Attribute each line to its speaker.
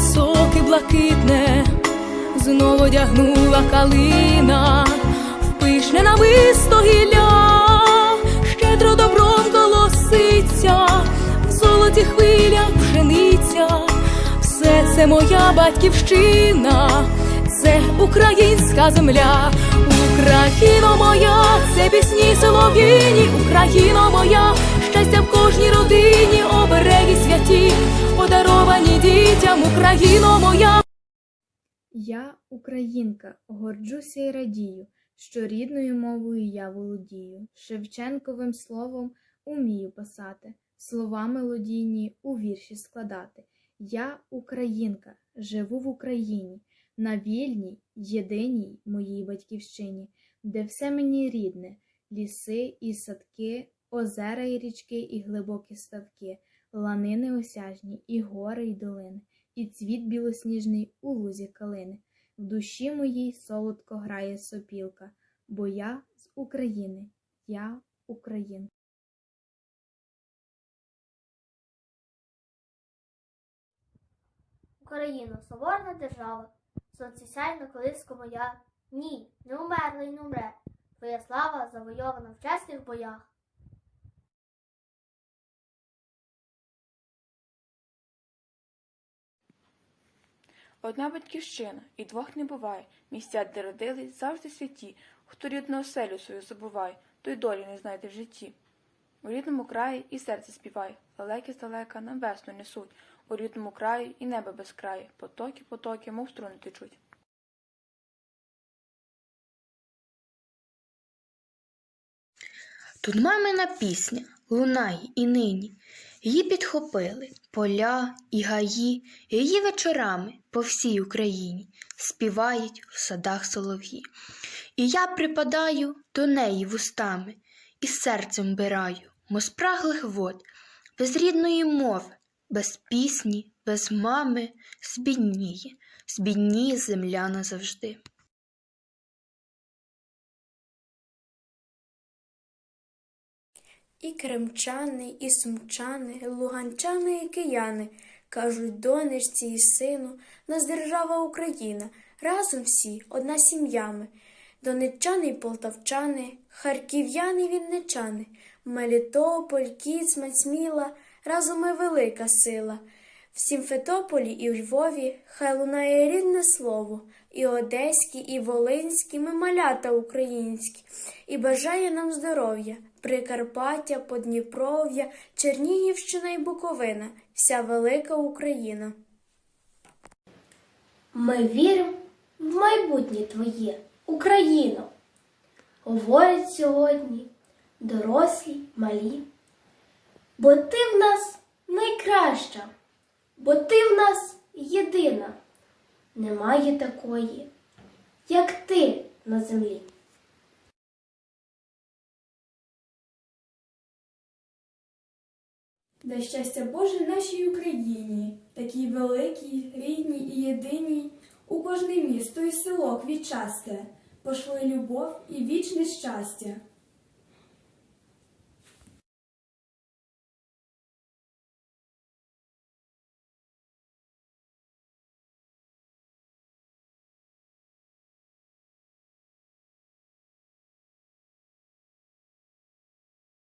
Speaker 1: високе блакитне, знову одягнула калина, в пишне намисто гілля, щедро добром колоситься, в золоті хвиля пшениця, все це моя батьківщина, це українська земля, Україно моя, це пісні солов'їні, Україно моя, щастя в кожній родині, Україно моя.
Speaker 2: Я українка, горджуся і радію, що рідною мовою я володію, Шевченковим словом умію писати, слова мелодійні у вірші складати. Я українка, живу в Україні, на вільній, єдиній моїй батьківщині, де все мені рідне, ліси і садки, озера і річки, і глибокі ставки, ланини осяжні, і гори, і долини і цвіт білосніжний у лузі калини. В душі моїй солодко грає сопілка, бо я з України, я Українка.
Speaker 3: Україно, соборна держава, сонце сяй на колиску моя. Ні, не умерла й не умре. Твоя слава завойована в чесних боях.
Speaker 4: Одна батьківщина, і двох не буває. Місця, де родились, завжди святі. Хто рідну оселю свою забуває, той долі не знайде в житті. У рідному краї і серце співає, лелеки здалека нам весну несуть. У рідному краї і небо без краю, потоки, потоки, мов струни течуть.
Speaker 5: Тут мамина пісня лунає і нині. Її підхопили поля і гаї, її вечорами по всій Україні співають в садах солов'ї. І я припадаю до неї вустами і серцем бираю, мо спраглих вод, без рідної мови, без пісні, без мами збідніє, збідніє земля назавжди.
Speaker 6: І кремчани, і сумчани, луганчани і кияни кажуть донечці і сину, нас держава Україна, разом всі, одна сім'ями. Донеччани й полтавчани, харків'яни й вінничани, Мелітополь, Кіцмань, Сміла, разом ми велика сила. В Сімфетополі і у Львові хай лунає рідне слово, і одеські, і волинські, ми малята українські, і бажає нам здоров'я, Прикарпаття, Подніпров'я, Чернігівщина і Буковина, вся велика Україна.
Speaker 3: Ми віримо в майбутнє твоє, Україно. Говорять сьогодні дорослі, малі. Бо ти в нас найкраща, бо ти в нас єдина. Немає такої, як ти на землі.
Speaker 7: Дай щастя Боже нашій Україні, такій великій, рідній і єдиній, у кожне місто і село квітчасте, пошли любов і вічне щастя.